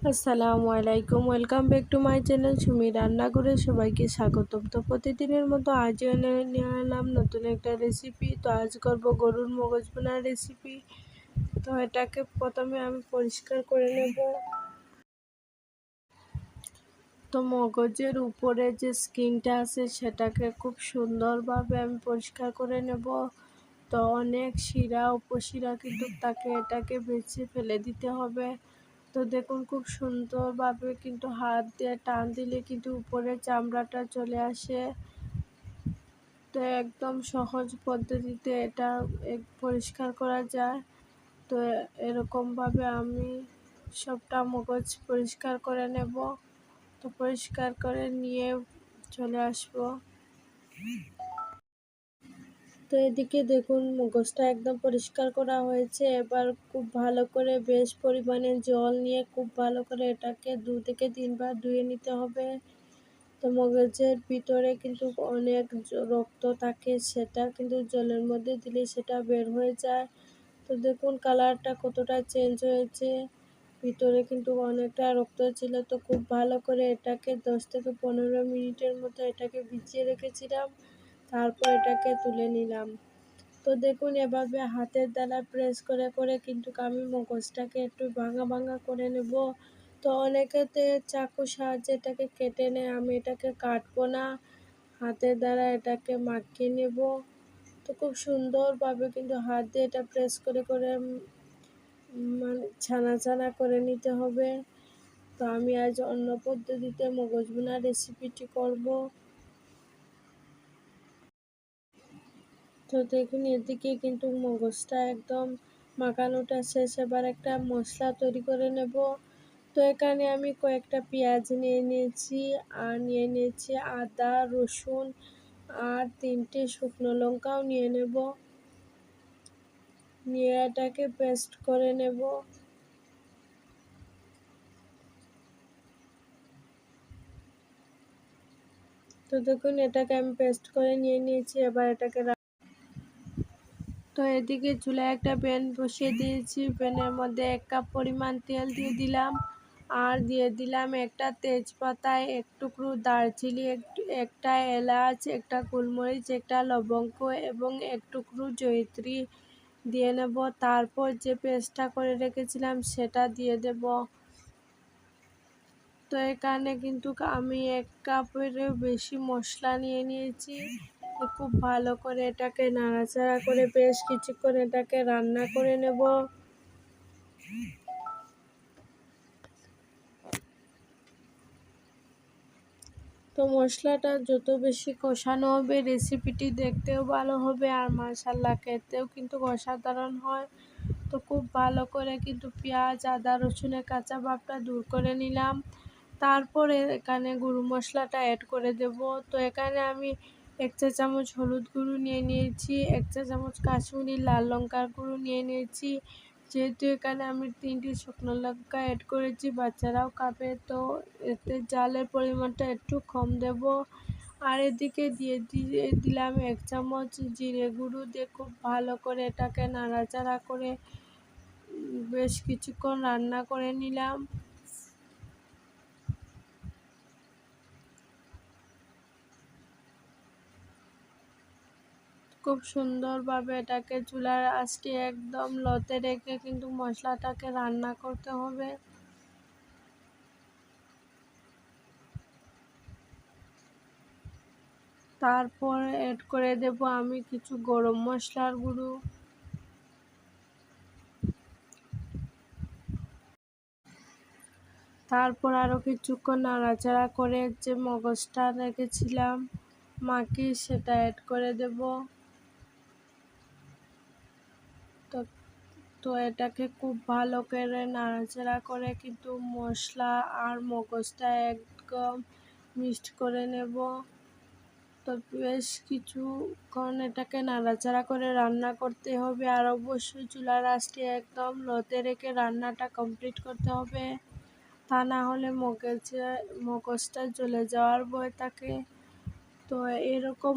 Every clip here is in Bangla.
আসসালামু আলাইকুম। Welcome back to my channel Sumi রান্না করে সবাইকে স্বাগতম। তো প্রতিদিনের মতো এনে নিয়ে এলাম নতুন একটা রেসিপি তো আজ করব গরুর মগজ বোনার রেসিপি তো এটাকে প্রথমে আমি পরিষ্কার করে নেব। তো মগজের উপরে যে স্কিনটা আছে, সেটাকে খুব সুন্দরভাবে আমি পরিষ্কার করে নেব। তো অনেক শিরা, উপশিরা কিন্তু তাকে এটাকে বেছে ফেলে দিতে হবে। তো দেখুন, খুব সুন্দরভাবে কিন্তু হাত দিয়ে টান দিলে কিন্তু উপরে চামড়াটা চলে আসে। তো একদম সহজ পদ্ধতিতে এটা পরিষ্কার করা যায়। তো এরকমভাবে আমি সবটা মগজ পরিষ্কার করে নেব। তো পরিষ্কার করে নিয়ে চলে আসব। তো এদিকে দেখুন মুগজটা একদম পরিষ্কার করা হয়েছে। এবার খুব ভালো করে বেশ পরিমাণে জল নিয়ে খুব ভালো করে এটাকে দু থেকে তিনবার ধুয়ে নিতে হবে। তো মগজের ভিতরে কিন্তু অনেক রক্ত থাকে, সেটা কিন্তু জলের মধ্যে দিলে সেটা বের হয়ে যায়। তো দেখুন, কালারটা কতটা চেঞ্জ হয়েছে। ভিতরে কিন্তু অনেকটা রক্ত ছিল। তো খুব ভালো করে এটাকে দশ থেকে পনেরো মিনিটের মতো এটাকে ভিজিয়ে রেখেছিলাম। তারপর এটাকে তুলে নিলাম। তো দেখুন, এভাবে হাতের দ্বারা প্রেস করে করে কিন্তু আমি মগজটাকে একটু ভাঙা ভাঙা করে নেব। তো অনেকেতে চাকু সাহায্যে এটাকে কেটে নেয়, আমি এটাকে কাটবো না। হাতের দ্বারা এটাকে মাখিয়ে নেব। তো খুব সুন্দরভাবে কিন্তু হাত দিয়ে এটা প্রেস করে করে মানে ছানা ছানা করে নিতে হবে। তো আমি আজ অন্য পদ্ধতিতে মগজ বোনা রেসিপিটি করব। তো দেখুন, এদিকে কিন্তু মগজটা একদম মাখানোটা শেষ। এবার একটা মশলা তৈরি করে নেব। তো এখানে আমি কয়েকটা পেঁয়াজ নিয়ে নিয়েছি, আর নিয়ে নিয়েছি আদা, রসুন, আর তিনটে শুকনো লঙ্কাও নিয়ে নেব। নিয়ে এটাকে পেস্ট করে নেব। তো দেখুন, এটাকে আমি পেস্ট করে নিয়ে নিয়েছি। এবার এটাকে তো এদিকে চুলায় একটা প্যান বসিয়ে দিয়েছি। প্যানের মধ্যে এক কাপ পরিমাণ তেল দিয়ে দিলাম। আর দিয়ে দিলাম একটা তেজপাতা এক টুকরো দারচিনি একটা এলাচ, একটা গোলমরিচ, একটা লবঙ্গ এবং এক টুকরো জয়িত্রী দিয়ে নেব। তারপর যে পেস্টটা করে রেখেছিলাম সেটা দিয়ে দেব। তো এখানে কিন্তু আমি এক কাপেরও বেশি মশলা নিয়ে নিয়েছি। খুব ভালো করে এটাকে নাড়াচাড়া করে বেশ কিছুক্ষণ এটাকে রান্না করে নেব। তো মশলাটা যত বেশি কষানো হবে রেসিপিটি দেখতেও ভালো হবে আর মাসাল্লা খেতেও কিন্তু অসাধারণ হয়। তো খুব ভালো করে কিন্তু পেঁয়াজ, আদা, রসুনের কাঁচা ভাবটা দূর করে নিলাম। তারপরে এখানে গুঁড়ো মশলাটা অ্যাড করে দেব। তো এখানে আমি এক চা চামচ হলুদ গুঁড়ো নিয়ে নিয়েছি এক চা চামচ কাশ্মীরি লাল লঙ্কার গুঁড়ো নিয়ে নিয়েছি। যেহেতু এখানে আমি তিনটি শুকনো লঙ্কা অ্যাড করেছি, বাচ্চারাও খাবে, তো এতে জালের পরিমাণটা একটু কম দেব। আর এদিকে দিয়ে দিয়ে দিলাম এক চামচ জিরে গুঁড়ো দিয়ে খুব ভালো করে এটাকে নাড়াচাড়া করে বেশ কিছুক্ষণ রান্না করে নিলাম। খুব সুন্দরভাবে এটাকে চুলার আঁচটি একদম লতে রেখে কিন্তু মশলাটাকে রান্না করতে হবে। তারপর এড করে দেব আমি কিছু গরম মশলার গুঁড়ো। তারপর আরও কিছুক্ষণ নাড়াচাড়া করে যে মগজটা রেখেছিলাম মাকে সেটা অ্যাড করে দেব তো তো এটাকে খুব ভালো করে নাড়াচাড়া করে কিন্তু মশলা আর মগজটা একদম মিক্সড করে নেব। তো বেশ কিছুক্ষণ এটাকে নাড়াচাড়া করে রান্না করতে হবে আর অবশ্যই চুলার আঁচটি একদম লোতে রেখে রান্নাটা কমপ্লিট করতে হবে। তা না হলে মগজে, মগজটা জ্বলে যাওয়ার ভয় থাকে। তো এরকম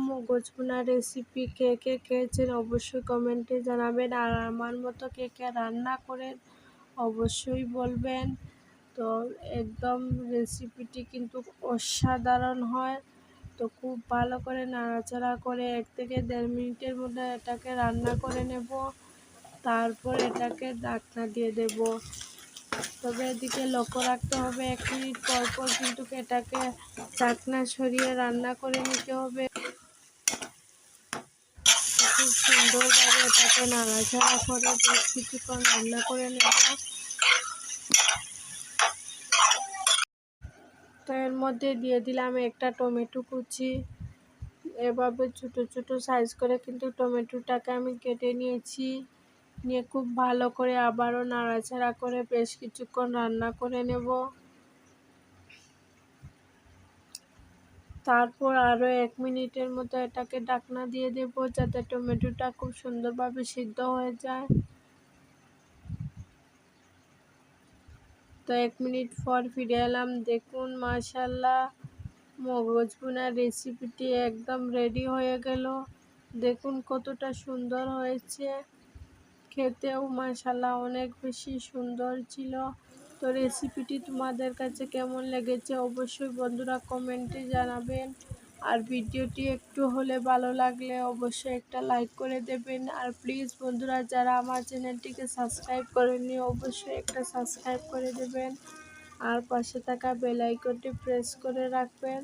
বোনা রেসিপি কে কে খেয়েছেন অবশ্যই কমেন্টে জানাবেন। আর আমার মতো কে কে রান্না করেন অবশ্যই বলবেন। তো একদম রেসিপিটি কিন্তু অসাধারণ হয়। তো খুব ভালো করে নাড়াচাড়া করে এক থেকে দেড় মিনিটের মধ্যে এটাকে রান্না করে নেব। তারপর এটাকে ঢাকনা দিয়ে দেব। তবে এদিকে লক্ষ্য রাখতে হবে, এক মিনিট পর পর কিন্তু এটাকে ঢাকনা সরিয়ে রান্না করে নিতে হবে। খুব সুন্দরভাবে এটাকে নাড়াচাড়া করে বেশ কিছুক্ষণ রান্না করে নেব। তো এর মধ্যে দিয়ে দিলাম একটা টমেটো কুচি। এভাবে ছোটো ছোটো সাইজ করে কিন্তু টমেটোটাকে আমি কেটে নিয়েছি। নিয়ে খুব ভালো করে আবারও নাড়াচাড়া করে বেশ কিছুক্ষণ রান্না করে নেব। তারপর আরও এক মিনিটের মতো এটাকে ডাকনা দিয়ে দেব যাতে টমেটোটা খুব সুন্দরভাবে সিদ্ধ হয়ে যায়। তো এক মিনিট পর ফিরে এলাম। দেখুন মাশাল্লাহ মগজ বোনার রেসিপিটি একদম রেডি হয়ে গেল। দেখুন কতটা সুন্দর হয়েছে। খেতেও মাশাল্লাহ অনেক বেশি সুন্দর ছিল। তো রেসিপিটি তোমাদের কাছে কেমন লেগেছে অবশ্যই বন্ধুরা কমেন্টে জানাবেন। আর ভিডিওটি একটু হলে ভালো লাগলে অবশ্যই একটা লাইক করে দেবেন। আর প্লিজ বন্ধুরা যারা আমার চ্যানেলটিকে সাবস্ক্রাইব করেননি, অবশ্যই একটা সাবস্ক্রাইব করে দেবেন। আর পাশে থাকা বেল আইকনটি প্রেস করে রাখবেন।